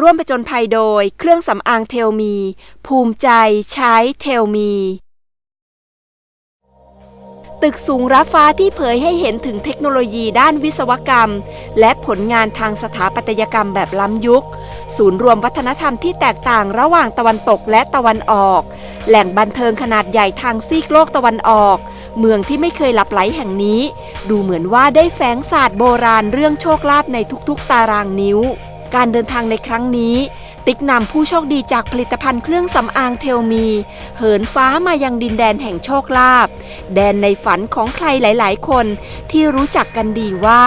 ร่วมผจญภัยโดยเครื่องสำอางเทลมี ภูมิใจใช้เทลมี ตึกสูงระฟ้าที่เผยให้เห็นถึงเทคโนโลยีด้านวิศวกรรม และผลงานทางสถาปัตยกรรมแบบล้ำยุค ศูนย์รวมวัฒนธรรมที่แตกต่างระหว่างตะวันตกและตะวันออก แหล่งบันเทิงขนาดใหญ่ทางซีกโลกตะวันออก เมืองที่ไม่เคยหลับไหลแห่งนี้ ดูเหมือนว่าได้แฝงศาสตร์โบราณเรื่องโชคลาภในทุกๆตารางนิ้ว การเดินทางในครั้งนี้ ติ๊กนำผู้โชคดีจากผลิตภัณฑ์เครื่องสำอางเทลมี เหินฟ้ามายังดินแดนแห่งโชคลาภแดนในฝันของใครหลาย ๆ คนที่รู้จักกันดีว่า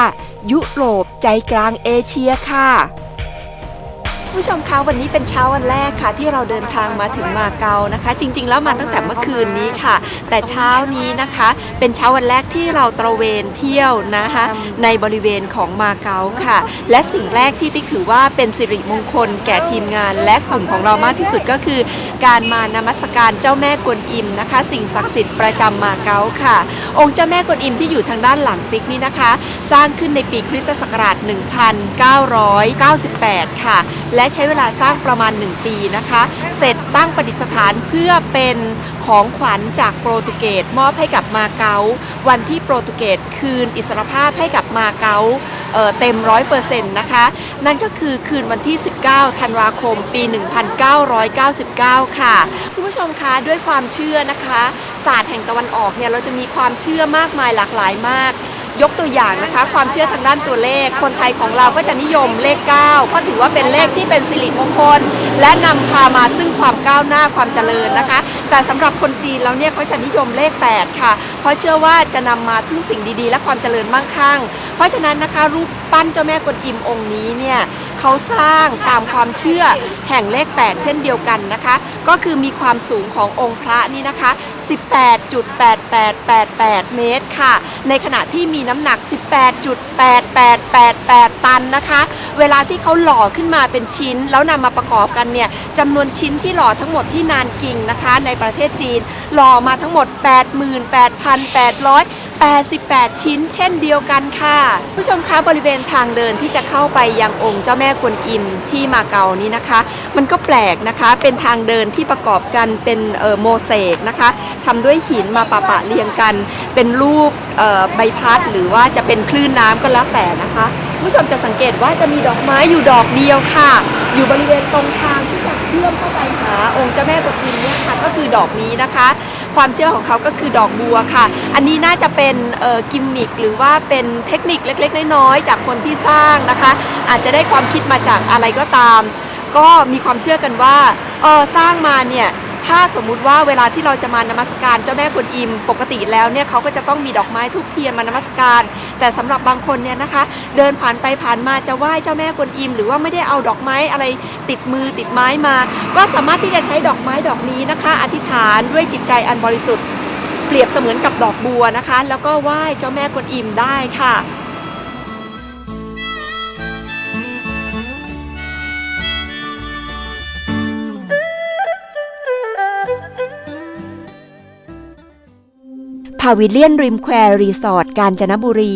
ยุโรปใจกลางเอเชียค่ะ ผู้ชมคะวันนี้เป็นเช้าวันแรกค่ะ ที่เราเดินทางมาถึงมาเก๊านะคะ จริง ๆ แล้วมาตั้งแต่เมื่อคืนนี้ค่ะ แต่เช้านี้นะคะ เป็นเช้าวันแรกที่เราตระเวนเที่ยวนะคะในบริเวณของมาเก๊าค่ะ และสิ่งแรกที่ติ๊กถือว่าเป็นสิริมงคลแก่ทีมงาน และกลุ่มของเรามากที่สุดก็คือ การมานมัสการเจ้าแม่กวนอิมนะคะ สิ่งศักดิ์สิทธิ์ประจำมาเก๊าค่ะ องค์เจ้าแม่กวนอิมที่อยู่ทางด้านหลังติ๊กนี้นะคะ สร้างขึ้นในปีคริสตศักราช 1998 ค่ะและใช้เวลาสร้างประมาณ 1 ปีนะคะ เสร็จตั้งประดิษฐานเพื่อเป็นของขวัญจากโปรตุเกสมอบให้กับมาเก๊าวันที่โปรตุเกสคืนอิสรภาพให้กับมาเก๊าเเต็มร้อยเปอร์เซ็นต์นะคะ นั่นก็คือคืนวันที่ 19 ธันวาคม ปี 1999 ค่ะ คุณผู้ชมคะด้วยความเชื่อนะคะ ศาสตร์แห่งตะวันออกเนี่ยเราจะมีความเชื่อมากมายหลากหลายมาก ยกตัวอย่างนะคะ ความเชื่อทางด้านตัวเลข คนไทยของเราก็จะนิยมเลข 9 เพราะถือว่าเป็นเลขที่เป็นสิริมงคล และนำพามาซึ่งความก้าวหน้าความเจริญนะคะ แต่สำหรับคนจีนแล้วเนี่ยเขาจะนิยมเลข 8 ค่ะ เพราะเชื่อว่าจะนำมาซึ่งสิ่งดีๆ และความเจริญมั่งคั่ง เพราะฉะนั้นนะคะรูปปั้นเจ้าแม่กวนอิมองค์นี้เนี่ย เขาสร้างตามความเชื่อแห่งเลข 8 เช่นเดียวกันนะคะ ก็คือมีความสูงขององค์พระนี่นะคะ 18.8888 เมตรค่ะ ในขณะที่มีน้ำหนัก 18.8888 ตันนะคะ เวลาที่เขาหล่อขึ้นมาเป็นชิ้น แล้วนำมาประกอบกันเนี่ยจำนวนชิ้นที่หล่อทั้งหมดที่นานกิ่งนะคะ ในประเทศจีนหล่อมาทั้งหมด 88,800 88 ชิ้นเช่นเดียวกันค่ะ ผู้ชมคะบริเวณทางเดินที่จะเข้าไปยังองค์เจ้าแม่กวนอิมที่มาเกานี้นะคะ มันก็แปลกนะคะเป็นทางเดินที่ประกอบกันเป็นโมเสกนะคะทำด้วยหินมาปะปะเรียงกัน เป็นรูปใบพัดหรือว่าจะเป็นคลื่นน้ำก็แล้วแต่นะคะผู้ชมจะสังเกตว่าจะมีดอกไม้อยู่ดอกเดียวค่ะ อยู่บริเวณตรงทางที่จะเชื่อมเข้าไปหาองค์เจ้าแม่กวนอิมเนี่ยค่ะก็คือดอกนี้นะคะ ความเชื่อของเขาก็คือดอกบัวค่ะ อันนี้น่าจะเป็นกิมมิคหรือว่าเป็นเทคนิคเล็กๆ น้อยๆ จากคนที่สร้างนะคะ อาจจะได้ความคิดมาจากอะไรก็ตาม ก็มีความเชื่อกันว่าเออสร้างมาเนี่ย ถ้าสมมุติว่าเวลาที่เราจะมานมัสการเจ้าแม่กวนอิมปกติแล้วเนี่ยเขาก็จะต้องมีดอกไม้ทุกเทียนมานมัสการ แต่สำหรับบางคนเนี่ยนะคะ เดินผ่านไปผ่านมาจะไหว้เจ้าแม่กวนอิม หรือว่าไม่ได้เอาดอกไม้อะไรติดมือติดไม้มา ก็สามารถที่จะใช้ดอกไม้ดอกนี้นะคะ อธิษฐานด้วยจิตใจอันบริสุทธิ์เปรียบเสมือนกับดอกบัวนะคะ แล้วก็ไหว้เจ้าแม่กวนอิมได้ค่ะ พาวิเลียนริมแควรีสอร์ทกาญจนบุรี